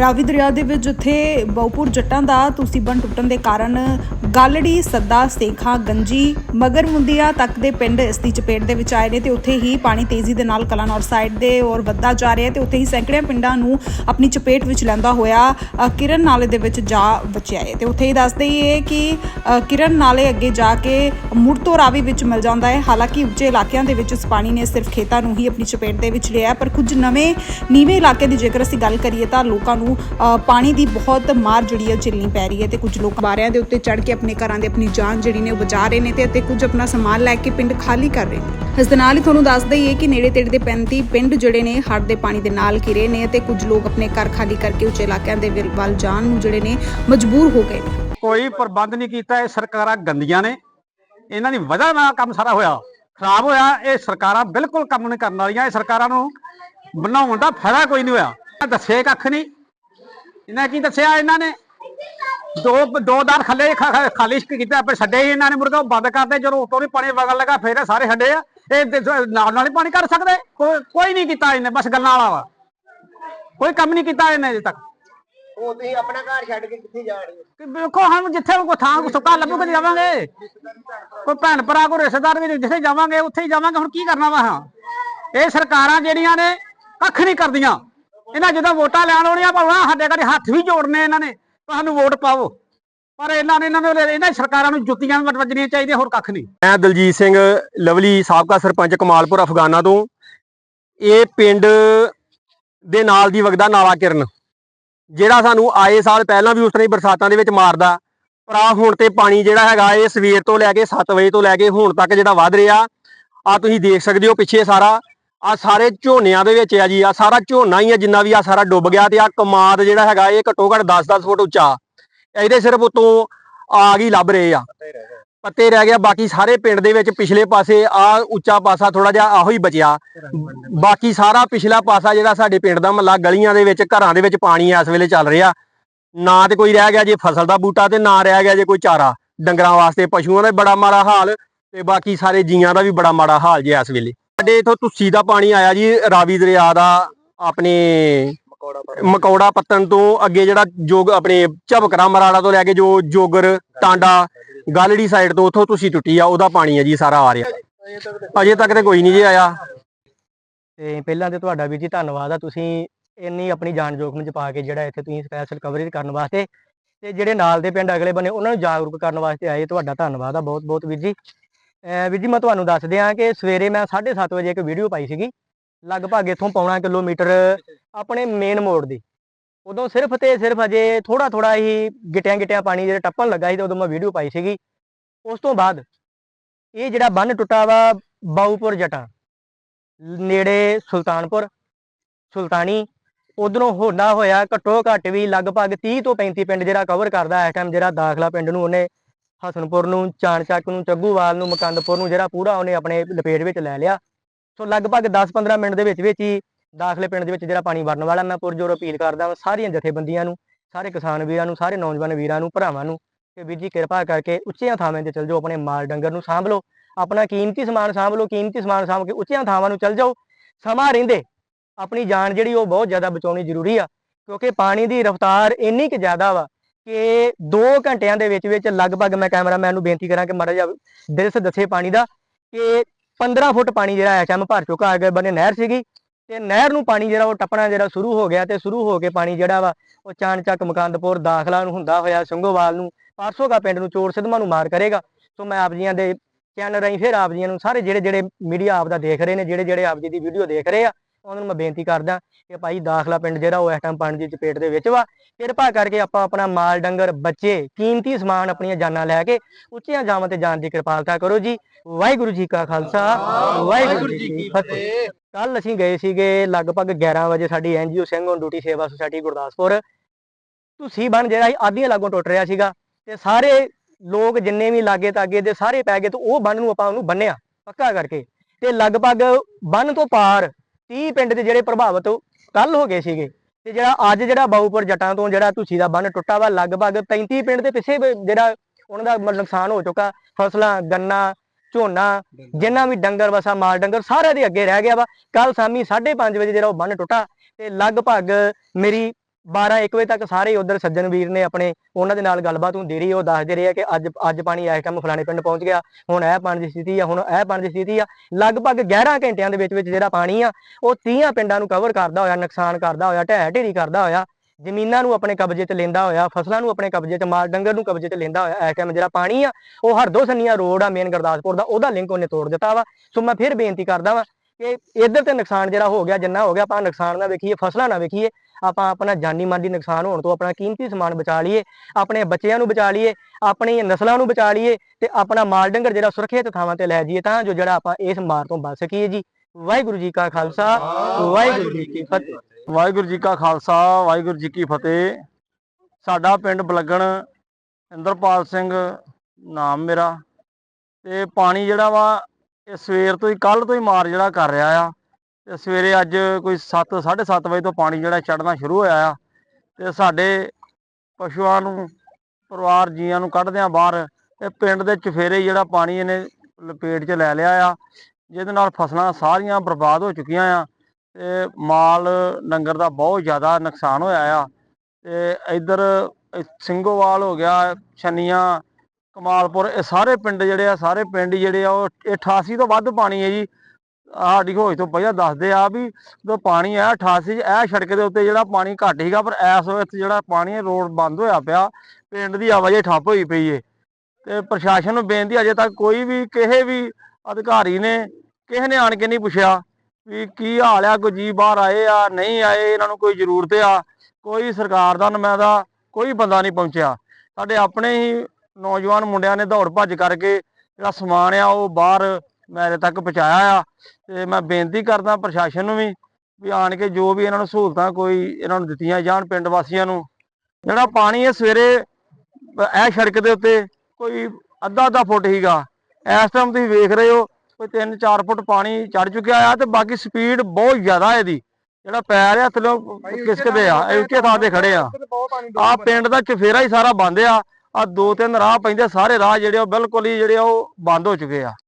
ਰਾਵੀ ਦਰਿਆ ਦੇ ਵਿੱਚ ਜਿੱਥੇ ਬਹੁਪੁਰ ਜੱਟਾਂ ਦਾ ਤੁਸੀਂ ਟੁੱਟਣ ਦੇ ਕਾਰਨ ਗਾਲੜੀ, ਸੱਦਾ, ਸੇਖਾਂ, ਗੰਜੀ ਮਗਰ ਮੁੰਦੀਆ ਤੱਕ ਦੇ ਪਿੰਡ ਇਸ ਦੀ ਚਪੇਟ ਦੇ ਵਿੱਚ ਆਏ ਨੇ ਤੇ ਉੱਥੇ ਹੀ ਪਾਣੀ ਤੇਜ਼ੀ ਦੇ ਨਾਲ ਕਲਾਨੌਰ ਸਾਈਡ ਦੇ ਔਰ ਵੱਧਦਾ ਜਾ ਰਿਹਾ ਹੈ ਤੇ ਉੱਥੇ ਹੀ ਸੈਂਕੜਿਆਂ ਪਿੰਡਾਂ ਨੂੰ ਆਪਣੀ ਚਪੇਟ ਵਿੱਚ ਲੈਂਦਾ ਹੋਇਆ ਕਿਰਨ ਨਾਲੇ ਦੇ ਵਿੱਚ ਜਾ ਬਚਿਆ ਹੈ। ਤੇ ਉੱਥੇ ਹੀ ਦੱਸਦੇ ਹੀ ਹੈ ਕਿ ਕਿਰਨ ਨਾਲੇ ਅੱਗੇ ਜਾ ਕੇ ਮੁੜ ਤੋਂ ਰਾਵੀ ਵਿੱਚ ਮਿਲ ਜਾਂਦਾ ਹੈ। ਹਾਲਾਂਕਿ ਉੱਚੇ ਇਲਾਕਿਆਂ ਦੇ ਵਿੱਚ ਇਸ ਪਾਣੀ ਨੇ ਸਿਰਫ ਖੇਤਾਂ ਨੂੰ ਹੀ ਆਪਣੀ ਚਪੇਟ ਦੇ ਵਿੱਚ ਲਿਆ ਪਰ ਕੁਝ ਨਵੇਂ, ਨੀਵੇਂ ਇਲਾਕੇ ਦੀ ਜੇਕਰ ਅਸੀਂ ਗੱਲ ਕਰੀਏ ਤਾਂ ਲੋਕਾਂ ਨੂੰ ਅ, ਪਾਣੀ ਦੀ ਬਹੁਤ ਮਾਰ ਜਿਹੜੀ ਹੈ ਉਹ ਝੱਲਣੀ ਪੈ ਰਹੀ ਹੈ ਤੇ ਕੁਝ ਲੋਕ ਬਾਰਿਆਂ ਦੇ ਉੱਤੇ ਚੜ ਕੇ ਆਪਣੇ ਘਰਾਂ ਦੇ ਆਪਣੀ ਜਾਨ ਜਿਹੜੀ ਨੇ ਉਹ ਬਚਾ ਰਹੇ ਨੇ ਤੇ ਅਤੇ ਕੁਝ ਆਪਣਾ ਸਮਾਨ ਲੈ ਕੇ ਪਿੰਡ ਖਾਲੀ ਕਰ ਰਹੇ ਨੇ। ਇਸ ਦੇ ਨਾਲ ਹੀ ਤੁਹਾਨੂੰ ਦੱਸ ਦਈਏ ਕਿ ਨੇੜੇ ਤੇੜੇ ਦੇ 35 ਪਿੰਡ ਜਿਹੜੇ ਨੇ ਹੜ੍ਹ ਦੇ ਪਾਣੀ ਦੇ ਨਾਲ ਘਿਰੇ ਨੇ ਤੇ ਕੁਝ ਲੋਕ ਆਪਣੇ ਘਰ ਖਾਲੀ ਕਰਕੇ ਉੱਚੇ ਇਲਾਕਿਆਂ ਦੇ ਵੱਲ- ਵੱਲ ਜਾਣ ਨੂੰ ਜਿਹੜੇ ਨੇ ਮਜਬੂਰ ਹੋ ਗਏ ਨੇ। ਕੋਈ ਪ੍ਰਬੰਧ ਨਹੀਂ ਕੀਤਾ ਇਹ ਸਰਕਾਰਾਂ ਗੰਦੀਆਂ ਨੇ। ਇਹਨਾਂ ਦੀ ਵਜ੍ਹਾ ਨਾਲ ਕੰਮ ਸਾਰਾ ਹੋਇਆ ਖਰਾਬ ਹੋਇਆ ਇਹ ਸਰਕਾਰਾਂ ਬਿਲਕੁਲ ਕੰਮ ਨਹੀਂ ਕਰਨ ਵਾਲੀਆਂ ਇਹ ਸਰਕਾਰਾਂ ਨੂੰ ਬਣਾਉਣ ਦਾ ਫਾਇਦਾ ਕੋਈ ਨਹੀਂ ਹੋਇਆ। ਦੱਸੇ ਕੱਖ ਨਹੀਂ ਇਹਨਾਂ ਕੀ ਦੱਸਿਆ ਇਹਨਾਂ ਨੇ? ਦੋ ਦੋ ਦਾਰ ਖੱਲੇ ਖਾਲੀ ਕੀਤਾ ਪਰ ਛੱਡੇ ਹੀ ਇਹਨਾਂ ਨੇ ਮੁਰਗਾ ਬੰਦ ਕਰਦੇ ਜਦੋਂ ਉਤੋਂ ਨਹੀਂ ਪਾਣੀ ਵਗਣ ਲੱਗਾ ਫਿਰ ਸਾਰੇ ਛੱਡੇ ਆ। ਇਹ ਨਾਲ ਨਾਲ ਹੀ ਪਾਣੀ ਕਰ ਸਕਦੇ? ਕੋਈ ਕੋਈ ਨਹੀਂ ਕੀਤਾ ਇਹਨੇ ਬਸ ਗੱਲਾਂ ਵਾਲਾ ਵਾ। ਕੋਈ ਕੰਮ ਨਹੀਂ ਕੀਤਾ ਇਹਨੇ ਅਜੇ ਤੱਕ। ਉਹ ਤੁਸੀਂ ਆਪਣਾ ਘਰ ਛੱਡ ਕੇ ਕਿੱਥੇ ਜਾ ਰਹੇ ਹੋ ਕਿ ਵੇਖੋ ਹਮ ਜਿੱਥੇ ਕੋਈ ਥਾਂ ਕੋ ਸੁੱਕਾ ਲੱਭੂਗਾ ਜਾਵਾਂਗੇ। ਕੋਈ ਭੈਣ ਭਰਾ ਕੋ ਰਿਸ਼ਤੇਦਾਰ ਵੀ ਜਿੱਥੇ ਜਾਵਾਂਗੇ ਉੱਥੇ ਹੀ ਜਾਵਾਂਗੇ ਹੁਣ ਕੀ ਕਰਨਾ ਵਾ ਹਾਂ? ਇਹ ਸਰਕਾਰਾਂ ਜਿਹੜੀਆਂ ਨੇ ਕੱਖ ਨਹੀਂ ਕਰਦੀਆਂ। ਇਹਨਾਂ ਜਦੋਂ ਵੋਟਾਂ ਲੈਣ ਆਉਣੀਆਂ ਭਾਵੇਂ ਸਾਡੇ ਘਰੇ ਹੱਥ ਵੀ ਜੋੜਨੇ ਇਹਨਾਂ ਨੇ, ਤੁਹਾਨੂੰ ਵੋਟ ਪਾਓ। ਪਰ ਇਹਨਾਂ ਨੇ ਇਹਨਾਂ ਨੂੰ ਇਹਨਾਂ ਸਰਕਾਰਾਂ ਨੂੰ ਜੁੱਤੀਆਂ ਵੱਜਣੀਆਂ ਚਾਹੀਦੀਆਂ, ਹੋਰ ਕੱਖ ਨਹੀਂ। ਮੈਂ ਦਲਜੀਤ ਸਿੰਘ ਲਵਲੀ, ਸਾਬਕਾ ਸਰਪੰਚ ਕਮਾਲਪੁਰ, ਅਫਗਾਨਾ ਤੋਂ। ਇਹ ਪਿੰਡ ਦੇ ਨਾਲ ਦੀ ਵਗਦਾ ਨਾਲਾ ਕਿਰਨ, ਜਿਹੜਾ ਸਾਨੂੰ ਆਏ ਸਾਲ ਪਹਿਲਾਂ ਵੀ ਉਸ ਤਰ੍ਹਾਂ ਹੀ ਬਰਸਾਤਾਂ ਦੇ ਵਿੱਚ ਮਾਰਦਾ। ਪਰ ਆਹ ਹੁਣ ਤੇ ਪਾਣੀ ਜਿਹੜਾ ਹੈਗਾ, ਇਹ ਸਵੇਰ ਤੋਂ ਲੈ ਕੇ 7 ਵਜੇ ਤੋਂ ਲੈ ਕੇ ਹੁਣ ਤੱਕ ਜਿਹੜਾ ਵੱਧ ਰਿਹਾ। ਆ ਤੁਸੀਂ ਦੇਖ ਸਕਦੇ ਹੋ ਪਿੱਛੇ ਸਾਰਾ। ਆ ਸਾਰੇ ਝੋਨਿਆਂ ਦੇ ਵਿੱਚ ਆ ਜੀ ਆ ਸਾਰਾ ਝੋਨਾ ਹੀ ਆ ਜਿੰਨਾ ਵੀ ਆ ਸਾਰਾ ਡੁੱਬ ਗਿਆ ਤੇ ਆ ਕਮਾਦ ਜਿਹੜਾ ਹੈਗਾ ਇਹ ਘੱਟੋ ਘੱਟ 10-10 ਫੁੱਟ ਉੱਚਾ। ਇਹਦੇ ਸਿਰਫ ਉਤੋਂ ਆਗ ਹੀ ਲੱਭ ਰਹੇ ਆ। ਪੱਤੇ ਰਹਿ ਗਿਆ ਬਾਕੀ ਸਾਰੇ ਪਿੰਡ ਦੇ ਵਿੱਚ ਪਿਛਲੇ ਪਾਸੇ ਆ ਉੱਚਾ ਪਾਸਾ ਥੋੜਾ ਜਿਹਾ ਆਹੋ ਹੀ ਬਚਿਆ। ਬਾਕੀ ਸਾਰਾ ਪਿਛਲਾ ਪਾਸਾ ਜਿਹੜਾ ਸਾਡੇ ਪਿੰਡ ਦਾ ਮੱਲਾ ਗਲੀਆਂ ਦੇ ਵਿੱਚ ਘਰਾਂ ਦੇ ਵਿੱਚ ਪਾਣੀ ਇਸ ਵੇਲੇ ਚੱਲ ਰਿਹਾ। ਨਾ ਤੇ ਕੋਈ ਰਹਿ ਗਿਆ ਜੇ ਫਸਲ ਦਾ ਬੂਟਾ ਤੇ ਨਾ ਰਹਿ ਗਿਆ ਜੇ ਕੋਈ ਚਾਰਾ। ਡੰਗਰਾਂ ਵਾਸਤੇ ਪਸ਼ੂਆਂ ਦਾ ਬੜਾ ਮਾੜਾ ਹਾਲ ਤੇ ਬਾਕੀ ਸਾਰੇ ਜੀਆਂ ਦਾ ਵੀ ਬੜਾ ਮਾੜਾ ਹਾਲ ਜੇ ਇਸ ਵੇਲੇ। ਸਾਡੇ ਇਥੋਂ ਤੁਸੀ ਦਾ ਪਾਣੀ ਆਇਆ ਜੀ, ਰਾਵੀ ਦਰਿਆ ਦਾ, ਆਪਣੇ ਮਕੌੜਾ ਪੱਤਨ ਤੋਂ ਅੱਗੇ ਜਿਹੜਾ ਜੋਗ ਆਪਣੇ ਝਬਕਰਾ ਮਰਾੜਾ ਤੋਂ ਲੈ ਕੇ ਜੋ ਜੋਗਰ, ਟਾਂਡਾ, ਗਾਲੜੀ ਸਾਈਡ ਤੋਂ ਉਥੋਂ ਤੁਸੀਂ ਟੁੱਟੀ ਆ, ਉਹਦਾ ਪਾਣੀ ਹੈ ਜੀ, ਸਾਰਾ ਆ ਰਿਹਾ। ਅਜੇ ਤੱਕ ਤੇ ਕੋਈ ਨਹੀਂ ਜੀ ਆਇਆ। ਤੇ ਪਹਿਲਾਂ ਤੇ ਤੁਹਾਡਾ ਵੀਰ ਜੀ ਧੰਨਵਾਦ ਆ, ਤੁਸੀਂ ਇੰਨੀ ਆਪਣੀ ਜਾਨ ਜੋਖਮ ਚ ਪਾ ਕੇ ਜਿਹੜਾ ਇੱਥੇ ਤੁਸੀਂ ਸਪੈਸ਼ਲ ਕਵਰੇਜ ਕਰਨ ਵਾਸਤੇ ਤੇ ਜਿਹੜੇ ਨਾਲ ਦੇ ਪਿੰਡ ਅਗਲੇ ਬੰਨੇ ਉਹਨਾਂ ਨੂੰ ਜਾਗਰੂਕ ਕਰਨ ਵਾਸਤੇ ਆਏ, ਤੁਹਾਡਾ ਧੰਨਵਾਦ ਆ ਬਹੁਤ ਬਹੁਤ ਵੀਰ ਜੀ। ਵੀਰ ਜੀ, ਮੈਂ ਤੁਹਾਨੂੰ ਦੱਸ ਦਿਆਂ ਕਿ ਸਵੇਰੇ ਮੈਂ 7:30 ਵਜੇ ਇੱਕ ਵੀਡੀਓ ਪਾਈ ਸੀਗੀ। ਲਗਭਗ ਇੱਥੋਂ ਪੌਣਾ ਕਿਲੋਮੀਟਰ ਆਪਣੇ ਮੇਨ ਮੋੜ ਦੀ। ਉਦੋਂ ਸਿਰਫ ਤੇ ਸਿਰਫ ਅਜੇ ਥੋੜਾ ਥੋੜਾ ਹੀ ਗਿਟਿਆਂ ਗਿਟਿਆਂ ਪਾਣੀ ਜਿਹੜਾ ਟੱਪਣ ਲੱਗਾ ਸੀ ਤੇ ਉਦੋਂ ਮੈਂ ਵੀਡੀਓ ਪਾਈ ਸੀਗੀ। ਉਸ ਤੋਂ ਬਾਅਦ ਇਹ ਜਿਹੜਾ ਬੰਨ ਟੁੱਟਾ ਵਾ ਬਾਊਪੁਰ ਜਟਾਂ, ਨੇੜੇ ਸੁਲਤਾਨਪੁਰ, ਸੁਲਤਾਨੀ, ਉਧਰੋਂ ਹੋਣਾ ਹੋਇਆ ਘੱਟੋ ਘੱਟ ਵੀ ਲਗਭਗ 30 ਤੋਂ 35 ਪਿੰਡ ਜਿਹੜਾ ਕਵਰ ਕਰਦਾ ਇਸ ਟਾਈਮ ਜਿਹੜਾ ਦਾਖਲਾ ਪਿੰਡ ਨੂੰ ਉਹਨੇ ਹਸਨਪੁਰ ਨੂੰ, ਚਾਣਚੱਕ ਨੂੰ, ਚੱਗੂਵਾਲ ਨੂੰ, ਮਕੰਦਪੁਰ ਨੂੰ, ਜਿਹੜਾ ਪੂਰਾ ਉਹਨੇ ਆਪਣੇ ਲਪੇਟ ਵਿੱਚ ਲੈ ਲਿਆ। ਸੋ ਲਗਭਗ 10-15 ਮਿੰਟ ਦੇ ਵਿੱਚ ਵਿੱਚ ਹੀ ਦਾਖਲੇ ਪਿੰਡ ਦੇ ਵਿੱਚ ਜਿਹੜਾ ਪਾਣੀ ਵਰਨ ਵਾਲਾ ਮੈਂ ਪੁਰਜੋਰ ਅਪੀਲ ਕਰਦਾ ਹਾਂ ਸਾਰੀਆਂ ਜਥੇਬੰਦੀਆਂ ਨੂੰ, ਸਾਰੇ ਕਿਸਾਨ ਵੀਰਾਂ ਨੂੰ, ਸਾਰੇ ਨੌਜਵਾਨ ਵੀਰਾਂ ਨੂੰ, ਭਰਾਵਾਂ ਨੂੰ ਕਿ ਵੀਰ ਜੀ ਕਿਰਪਾ ਕਰਕੇ ਉੱਚੀਆਂ ਥਾਵਾਂ ਤੇ ਚਲ ਜਾਓ, ਆਪਣੇ ਮਾਲ ਡੰਗਰ ਨੂੰ ਸਾਂਭ ਲਓ ਆਪਣਾ ਕੀਮਤੀ ਸਮਾਨ ਸਾਂਭ ਲਓ ਕੀਮਤੀ ਸਮਾਨ ਸਾਂਭ ਕੇ ਉੱਚੀਆਂ ਥਾਵਾਂ ਨੂੰ ਚਲ ਜਾਓ, ਸਮਾਂ ਰਹਿੰਦੇ, ਆਪਣੀ ਜਾਨ ਜਿਹੜੀ ਉਹ ਬਹੁਤ ਜ਼ਿਆਦਾ ਬਚਾਉਣੀ ਜ਼ਰੂਰੀ ਆ, ਕਿਉਂਕਿ ਪਾਣੀ ਦੀ ਰਫ਼ਤਾਰ ਇੰਨੀ ਕਿ ਜ਼ਿਆਦਾ ਵਾ ਕਿ 2 ਘੰਟਿਆਂ ਦੇ ਵਿੱਚ ਵਿੱਚ ਲਗਭਗ ਮੈਂ ਕੈਮਰਾਮੈਨ ਨੂੰ ਬੇਨਤੀ ਕਰਾਂ ਕਿ ਮਾੜਾ ਜਿਹਾ ਦਿਸ ਦੱਸੇ ਪਾਣੀ ਦਾ ਕਿ 15 ਫੁੱਟ ਪਾਣੀ ਜਿਹੜਾ ਐਸ ਟਾਈਮ ਭਰ ਚੁੱਕਾ ਅੱਗੇ ਬੰਨੇ ਨਹਿਰ ਸੀਗੀ ਤੇ ਨਹਿਰ ਨੂੰ ਪਾਣੀ ਜਿਹੜਾ ਉਹ ਟੱਪਣਾ ਜਿਹੜਾ ਸ਼ੁਰੂ ਹੋ ਗਿਆ ਤੇ ਸ਼ੁਰੂ ਹੋ ਕੇ ਪਾਣੀ ਜਿਹੜਾ ਵਾ ਉਹ ਚਾਣਚੱਕ ਮਕੰਦਪੁਰ ਦਾਖਲਾ ਨੂੰ ਹੁੰਦਾ ਹੋਇਆ ਸੰਗੋਵਾਲ ਨੂੰ ਪਾਰਸੋਗਾ ਪਿੰਡ ਨੂੰ, ਚੋਰ ਸਿਧਮਾ ਨੂੰ ਮਾਰ ਕਰੇਗਾ। ਸੋ ਮੈਂ ਆਪ ਜੀਆਂ ਦੇ ਚੈਨਲ ਰਾਹੀਂ ਫਿਰ ਆਪ ਜੀਆਂ ਨੂੰ ਸਾਰੇ ਜਿਹੜੇ ਜਿਹੜੇ ਮੀਡੀਆ ਆਪ ਦਾ ਦੇਖ ਰਹੇ ਨੇ ਜਿਹੜੇ ਜਿਹੜੇ ਆਪ ਜੀ ਦੀ ਵੀਡੀਓ ਦੇਖ ਰਹੇ ਆ ਉਹਨਾਂ ਨੂੰ ਮੈਂ ਬੇਨਤੀ ਕਰਦਾ ਕਿ ਭਾਈ ਦਾਖਲਾ ਪਿੰਡ ਜਿਹੜਾ ਉਹ ਇਸ ਟਾਈਮ ਪਾਣੀ ਦੀ ਚਪੇਟ ਦੇ ਵਿੱਚ ਵਾ ਕਿਰਪਾ ਕਰਕੇ ਆਪਾਂ ਆਪਣਾ ਮਾਲ ਡੰਗਰ, ਬੱਚੇ, ਕੀਮਤੀ ਸਮਾਨ ਆਪਣੀਆਂ ਜਾਨਾਂ ਲੈ ਕੇ ਉੱਚੀਆਂ ਜਾਵਾਂ ਤੇ ਜਾਣ ਦੀ ਕਿਰਪਾਲਤਾ ਕਰੋ ਜੀ। ਵਾਹਿਗੁਰੂ ਜੀ ਕਾ ਖਾਲਸਾ, ਵਾਹਿਗੁਰੂ ਜੀ ਕੀ ਫਤਿਹ। ਕੱਲ ਅਸੀਂ ਗਏ ਸੀਗੇ ਲਗਭਗ 11 ਵਜੇ ਸਾਡੀ ਐਨਜੀਓ ਸਿੰਘ ਔਨ ਡਿਊਟੀ ਸੇਵਾ ਸੁਸਾਇਟੀ ਗੁਰਦਾਸਪੁਰ। ਤੁਸੀਂ ਬਣ ਜਿਹੜਾ ਸੀ ਆਧੀਆਂ ਲਾਗੋਂ ਟੁੱਟ ਰਿਹਾ ਸੀਗਾ ਤੇ ਸਾਰੇ ਲੋਕ ਜਿੰਨੇ ਵੀ ਲਾਗੇ ਤਾਗੇ ਦੇ ਸਾਰੇ ਪੈ ਗਏ ਤੇ ਉਹ ਬੰਨ ਨੂੰ ਆਪਾਂ ਉਹਨੂੰ ਬੰਨਿਆ, ਪੱਕਾ ਕਰਕੇ। ਤੇ ਲਗਭਗ ਬੰਨ ਤੋਂ ਪਾਰ 30 ਪਿੰਡ ਦੇ ਜਿਹੜੇ ਪ੍ਰਭਾਵਿਤ ਕੱਲ ਹੋ ਗਏ ਸੀਗੇ। ਤੇ ਜਿਹੜਾ ਅੱਜ ਜਿਹੜਾ ਬਾਊਪੁਰ ਜਟਾਂ ਤੋਂ ਜਿਹੜਾ ਤੁਸੀਂ ਦਾ ਬੰਨ ਟੁੱਟਾ ਵਾ ਲਗਭਗ 35 ਪਿੰਡ ਦੇ ਪਿੱਛੇ ਜਿਹੜਾ ਉਹਨਾਂ ਦਾ ਨੁਕਸਾਨ ਹੋ ਚੁੱਕਾ। ਫਸਲਾਂ ਗੰਨਾ ਝੋਨਾ ਜਿੰਨਾ ਵੀ ਡੰਗਰ ਵਸਾ ਮਾਲ ਡੰਗਰ ਸਾਰਿਆਂ ਦੇ ਅੱਗੇ ਰਹਿ ਗਿਆ ਵਾ। ਕੱਲ ਸ਼ਾਮੀ 5:30 ਵਜੇ ਜਿਹੜਾ ਉਹ ਬੰਨ ਟੁੱਟਾ। ਤੇ ਲਗਭਗ ਮੇਰੀ 12 1 ਵਜੇ ਤੱਕ ਸਾਰੇ ਉਧਰ ਸੱਜਣ ਵੀਰ ਨੇ ਆਪਣੇ ਉਹਨਾਂ ਦੇ ਨਾਲ ਗੱਲਬਾਤ ਹੁੰਦੀ ਰਹੀ, ਉਹ ਦੱਸਦੇ ਰਹੇ ਆ ਕਿ ਅੱਜ ਅੱਜ ਪਾਣੀ ਇਸ ਟਾਈਮ ਫਲਾਣੇ ਪਿੰਡ ਪਹੁੰਚ ਗਿਆ, ਹੁਣ ਇਹ ਪਾਣੀ ਦੀ ਸਥਿਤੀ ਆ, ਹੁਣ ਇਹ ਪਾਣੀ ਦੀ ਸਥਿਤੀ ਆ, ਲਗਭਗ 11 ਘੰਟਿਆਂ ਦੇ ਵਿੱਚ ਵਿੱਚ ਜਿਹੜਾ ਪਾਣੀ ਆ, ਉਹ 30 ਪਿੰਡਾਂ ਨੂੰ ਕਵਰ ਕਰਦਾ ਹੋਇਆ, ਨੁਕਸਾਨ ਕਰਦਾ ਹੋਇਆ, ਢਹਿ ਢੇਰੀ ਕਰਦਾ ਹੋਇਆ, ਜ਼ਮੀਨਾਂ ਨੂੰ ਆਪਣੇ ਕਬਜ਼ੇ 'ਚ ਲੈਂਦਾ ਹੋਇਆ, ਫਸਲਾਂ ਨੂੰ ਆਪਣੇ ਕਬਜ਼ੇ 'ਚ, ਮਾਲ ਡੰਗਰ ਨੂੰ ਕਬਜ਼ੇ 'ਚ ਲੈਂਦਾ ਹੋਇਆ, ਇਸ ਟਾਈਮ ਜਿਹੜਾ ਪਾਣੀ ਆ, ਉਹ ਹਰਦੋ ਸੰਨੀਆ ਰੋਡ ਆ ਮੇਨ ਗੁਰਦਾਸਪੁਰ ਦਾ, ਉਹਦਾ ਲਿੰਕ ਉਹਨੇ ਤੋੜ ਦਿੱਤਾ ਵਾ। ਸੋ ਮੈਂ ਫਿਰ ਬੇਨਤੀ ਕਰਦਾ ਵਾ ਕਿ ਇੱਧਰ ਤੇ ਨੁਕਸਾਨ ਜਿਹੜਾ ਹੋ ਗਿਆ, ਜਿੰਨਾ ਹੋ ਗਿਆ, ਆਪਾਂ ਨੁਕਸਾਨ ਨਾ ਵੇਖੀਏ, ਫਸਲਾਂ ਨਾ ਵੇਖੀਏ ਆਪਾਂ ਆਪਣਾ ਜਾਨੀ ਮਾਲੀ ਨੁਕਸਾਨ ਹੋਣ ਤੋਂ ਆਪਣਾ ਕੀਮਤੀ ਸਮਾਨ ਬਚਾ ਲਈਏ, ਆਪਣੇ ਬੱਚਿਆਂ ਨੂੰ ਬਚਾ ਲਈਏ ਆਪਣੀ ਨਸਲਾਂ ਨੂੰ ਬਚਾ ਲਈਏ ਤੇ ਆਪਣਾ ਮਾਲ ਡੰਗਰ ਜਿਹੜਾ ਸੁਰੱਖਿਅਤ ਥਾਵਾਂ ਤੇ ਲੈ ਜਾਈਏ ਤਾਂ ਜੋ ਜਿਹੜਾ ਆਪਾਂ ਇਸ ਮਾਰ ਤੋਂ ਬਚ ਸਕੀਏ ਜੀ। ਵਾਹਿਗੁਰੂ ਜੀ ਕਾ ਖਾਲਸਾ, ਵਾਹਿਗੁਰੂ ਜੀ ਕੀ ਫਤਿਹ। ਵਾਹਿਗੁਰੂ ਜੀ ਕਾ ਖਾਲਸਾ, ਵਾਹਿਗੁਰੂ ਜੀ ਕੀ ਫਤਿਹ। ਸਾਡਾ ਪਿੰਡ ਬਲੱਗਣ ਇੰਦਰਪਾਲ ਸਿੰਘ ਨਾਮ ਮੇਰਾ ਤੇ ਪਾਣੀ ਜਿਹੜਾ ਵਾ ਇਹ ਸਵੇਰ ਤੋਂ ਹੀ ਕੱਲ ਤੋਂ ਹੀ ਮਾਰ ਜਿਹੜਾ ਕਰ ਰਿਹਾ ਆ। ਤੇ ਸਵੇਰੇ ਅੱਜ ਕੋਈ 7 7:30 ਵਜੇ ਤੋਂ ਪਾਣੀ ਜਿਹੜਾ ਚੜਨਾ ਸ਼ੁਰੂ ਹੋਇਆ ਆ ਤੇ ਸਾਡੇ ਪਸ਼ੂਆਂ ਨੂੰ, ਪਰਿਵਾਰ ਜੀਆਂ ਨੂੰ ਕੱਢਦਿਆਂ ਬਾਹਰ ਇਹ ਪਿੰਡ ਦੇ ਚਫੇਰੇ ਜਿਹੜਾ ਪਾਣੀ ਇਹਨੇ ਲਪੇਟ 'ਚ ਲੈ ਲਿਆ ਆ, ਜਿਹਦੇ ਨਾਲ ਫਸਲਾਂ ਸਾਰੀਆਂ ਬਰਬਾਦ ਹੋ ਚੁੱਕੀਆਂ ਆ ਤੇ ਮਾਲ ਡੰਗਰ ਦਾ ਬਹੁਤ ਜ਼ਿਆਦਾ ਨੁਕਸਾਨ ਹੋਇਆ ਆ। ਤੇ ਇੱਧਰ ਇਹ ਸਿੰਗੋਵਾਲ ਹੋ ਗਿਆ, ਛੰਨੀਆਂ, ਕਮਾਲਪੁਰ, ਇਹ ਸਾਰੇ ਪਿੰਡ ਜਿਹੜੇ ਆ, ਸਾਰੇ ਪਿੰਡ ਜਿਹੜੇ ਆ, ਉਹ ਇਹ 88 ਤੋਂ ਵੱਧ ਪਾਣੀ ਹੈ ਜੀ। ਸਾਡੀ ਹੋਜ ਤੋਂ ਪਹਿਲਾਂ ਦੱਸਦੇ ਆ ਵੀ ਜੋ ਪਾਣੀ ਆ 88 ਚ ਇਹ ਸੜਕ ਦੇ ਉੱਤੇ ਜਿਹੜਾ ਪਾਣੀ ਘੱਟ ਸੀਗਾ, ਪਰ ਇਸ ਵਕਤ ਜਿਹੜਾ ਪਾਣੀ ਹੈ ਰੋਡ ਬੰਦ ਹੋਇਆ ਪਿਆ, ਪਿੰਡ ਦੀ ਆਵਾਜਾਈ ਠੱਪ ਹੋਈ ਪਈ ਏ। ਤੇ ਪ੍ਰਸ਼ਾਸਨ ਨੂੰ ਬੇਨਤੀ ਅਜੇ ਤੱਕ ਕੋਈ ਵੀ ਕਿਸੇ ਵੀ ਅਧਿਕਾਰੀ ਨੇ, ਕਿਸੇ ਨੇ ਆਣ ਕੇ ਨਹੀਂ ਪੁੱਛਿਆ ਵੀ ਕੀ ਹਾਲ ਆ, ਕੋਈ ਜੀ ਬਾਹਰ ਆਏ ਆ, ਨਹੀਂ ਆਏ, ਇਹਨਾਂ ਨੂੰ ਕੋਈ ਜ਼ਰੂਰਤ ਆ, ਕੋਈ ਸਰਕਾਰ ਦਾ ਨੁਮਾਇੰਦਾ ਕੋਈ ਬੰਦਾ ਨਹੀਂ ਪਹੁੰਚਿਆ। ਸਾਡੇ ਆਪਣੇ ਹੀ ਨੌਜਵਾਨ ਮੁੰਡਿਆਂ ਨੇ ਦੌੜ ਭੱਜ ਕਰਕੇ ਜਿਹੜਾ ਸਮਾਨ ਆ, ਉਹ ਬਾਹਰ ਮੇਰੇ ਤੱਕ ਪਹੁੰਚਾਇਆ ਆ। ਤੇ ਮੈਂ ਬੇਨਤੀ ਕਰਦਾ ਪ੍ਰਸ਼ਾਸਨ ਨੂੰ ਵੀ ਵੀ ਆਣ ਕੇ ਜੋ ਵੀ ਇਹਨਾਂ ਨੂੰ ਸਹੂਲਤਾਂ ਕੋਈ ਇਹਨਾਂ ਨੂੰ ਦਿੱਤੀਆਂ ਜਾਣ ਪਿੰਡ ਵਾਸੀਆਂ ਨੂੰ ਜਿਹੜਾ ਪਾਣੀ ਹੈ ਸਵੇਰੇ ਇਹ ਸੜਕ ਦੇ ਉੱਤੇ ਕੋਈ ਅੱਧਾ ਅੱਧਾ ਫੁੱਟ ਹੀਗਾ ਇਸ ਟਾਈਮ ਤੁਸੀਂ ਵੇਖ ਰਹੇ ਹੋ ਕੋਈ 3-4 ਫੁੱਟ ਪਾਣੀ ਚੜ ਚੁੱਕਿਆ ਆ ਤੇ ਬਾਕੀ ਸਪੀਡ ਬਹੁਤ ਜ਼ਿਆਦਾ ਇਹਦੀ ਜਿਹੜਾ ਪੈਰ ਆ ਥੱਲੋਂ ਕਿਸਕਦੇ ਆ ਇਹ ਉੱਚੇ ਥਾਂ ਤੇ ਖੜੇ ਆ। ਆ ਪਿੰਡ ਦਾ ਚਫੇਰਾ ਹੀ ਸਾਰਾ ਬੰਦ ਆ ਆ ਦੋ ਤਿੰਨ ਰਾਹ ਪੈਂਦੇ ਸਾਰੇ ਰਾਹ ਜਿਹੜੇ ਉਹ ਬਿਲਕੁਲ ਹੀ ਜਿਹੜੇ ਉਹ ਬੰਦ ਹੋ ਚੁੱਕੇ ਆ।